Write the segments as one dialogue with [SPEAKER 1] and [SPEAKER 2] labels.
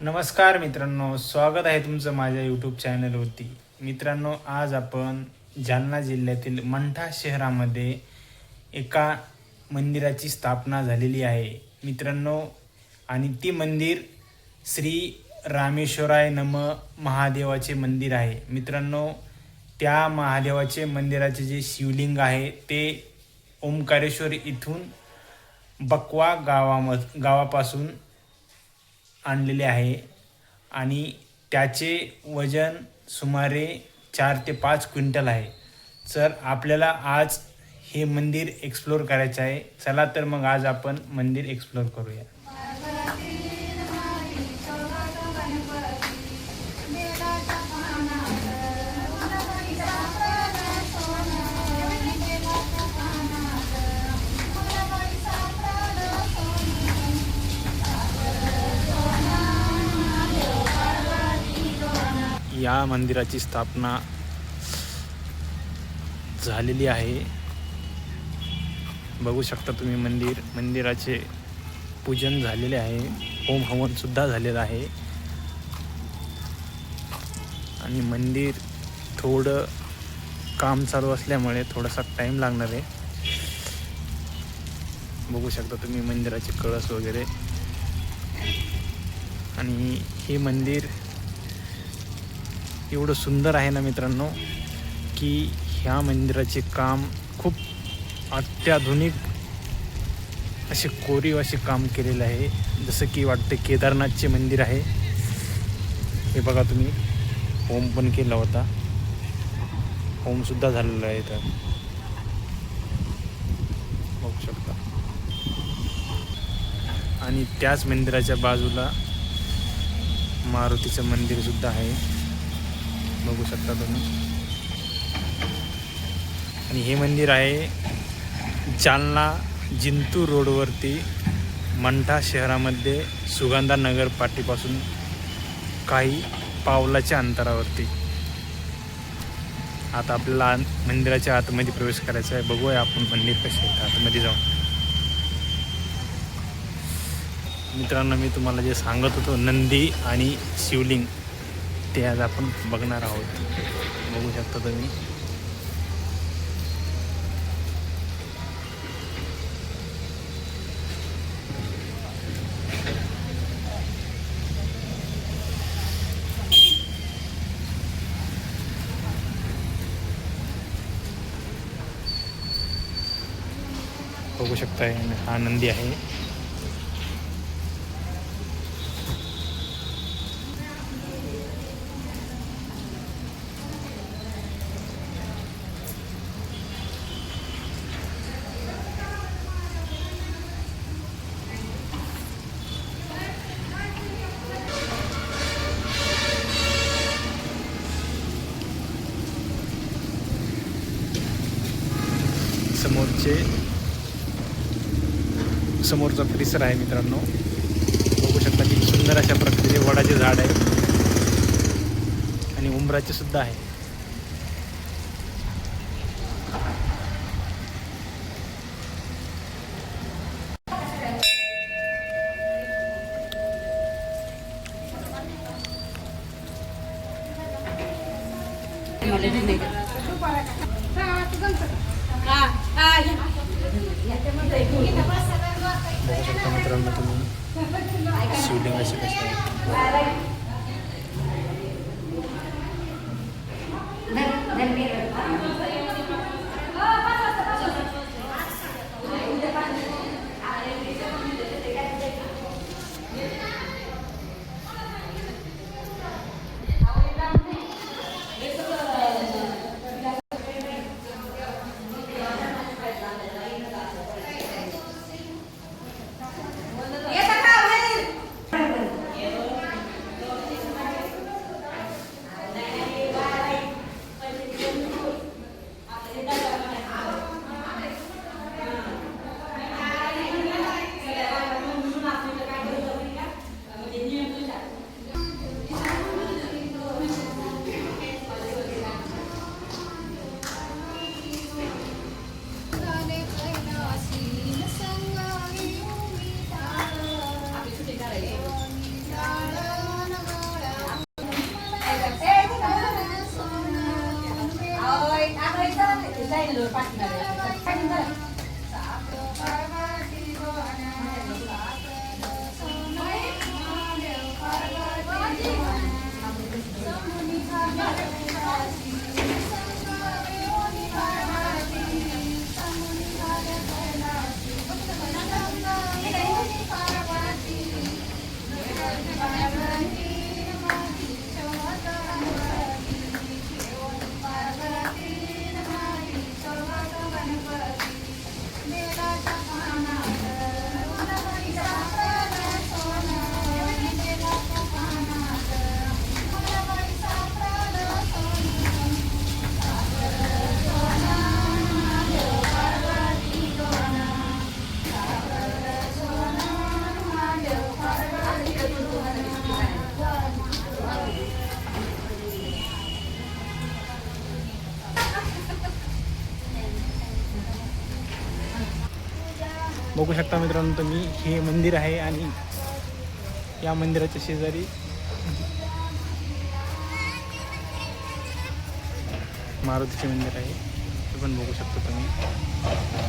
[SPEAKER 1] नमस्कार मित्रांनो स्वागत आहे तुमचं माझ्या यूट्यूब चॅनलवरती मित्रांनो आज आपण जालना जिल्ह्यातील मंठा शहरामध्ये एका मंदिराची स्थापना झालेली आहे. मित्रांनो आणि ती मंदिर श्री रामेश्वराय नम महादेवाचे मंदिर आहे. मित्रांनो त्या महादेवाचे मंदिराचे जे शिवलिंग आहे ते ओंकारेश्वर इथून बकवा गावाम गावापासून आणलेले आहे. आणि त्याचे वजन सुमारे चार ते पाच क्विंटल आहे. तर आपल्याला आज हे मंदिर एक्सप्लोर करायचं आहे. चला तर मग आज आपण मंदिर एक्सप्लोर करूया. या मंदिराची स्थापना झालेली आहे. बघू शकता तुम्ही मंदिर मंदिराचे पूजन झालेले आहे. होम हवनसुद्धा झालेलं आहे. आणि मंदिर थोडं काम चालू असल्यामुळे थोडासा टाईम लागणार आहे. बघू शकता तुम्ही मंदिराचे कळस वगैरे. आणि हे मंदिर एवढं सुंदर आहे ना मित्रांनो की ह्या मंदिराचे काम खूप अत्याधुनिक असे कोरीव असे काम केलेलं आहे. जसं की वाटते केदारनाथचे मंदिर आहे. हे बघा तुम्ही होम पण केला होता. होमसुद्धा झालेला आहे तर बघू शकता. आणि त्याच मंदिराच्या बाजूला मारुतीचं मंदिरसुद्धा आहे. बघू शकता तुम्ही. आणि हे मंदिर आहे जालना जिंतूर रोडवरती मंठा शहरामध्ये सुगंधा नगर पाटीपासून काही पावलाच्या अंतरावरती. आता आपल्याला मंदिराच्या आतमध्ये प्रवेश करायचा आहे. बघूया आपण मंदिर कसे आहे आतमध्ये जाऊन. मित्रांनो मी तुम्हाला जे सांगत होतो नंदी आणि शिवलिंग ते आज आपण बघणार आहोत. बघू शकता तुम्ही. बघू शकता हा नंदी आहे. समोरचे समोरचा परिसर आहे मित्रांनो. बघू शकता की सुंदर अशा प्रकारचे वडाचे झाड आहे. आणि उंबराचे सुद्धा आहे. बघू बघू शकता मित्रांनो तुम्ही हे मंदिर आहे आणि या मंदिराच्या शेजारी मारुतीचे मंदिर आहे. ते पण बघू शकता तुम्ही.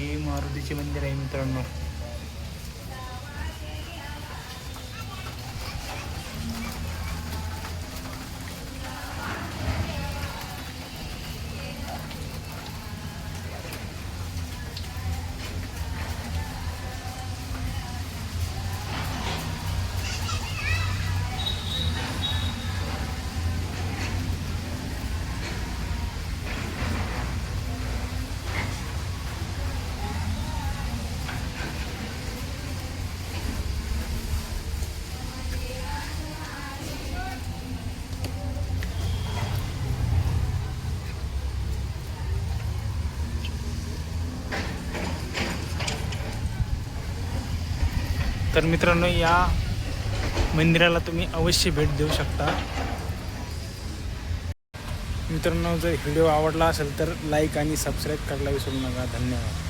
[SPEAKER 1] हे मारुतीचे मंदिर आहे मित्रांनो तर मित्रांनो या मंदिराला तुम्ही अवश्य भेट देऊ शकता. मित्रांनो जर व्हिडिओ आवडला असेल तर लाईक आणि सबस्क्राईब करायला विसरू नका. धन्यवाद.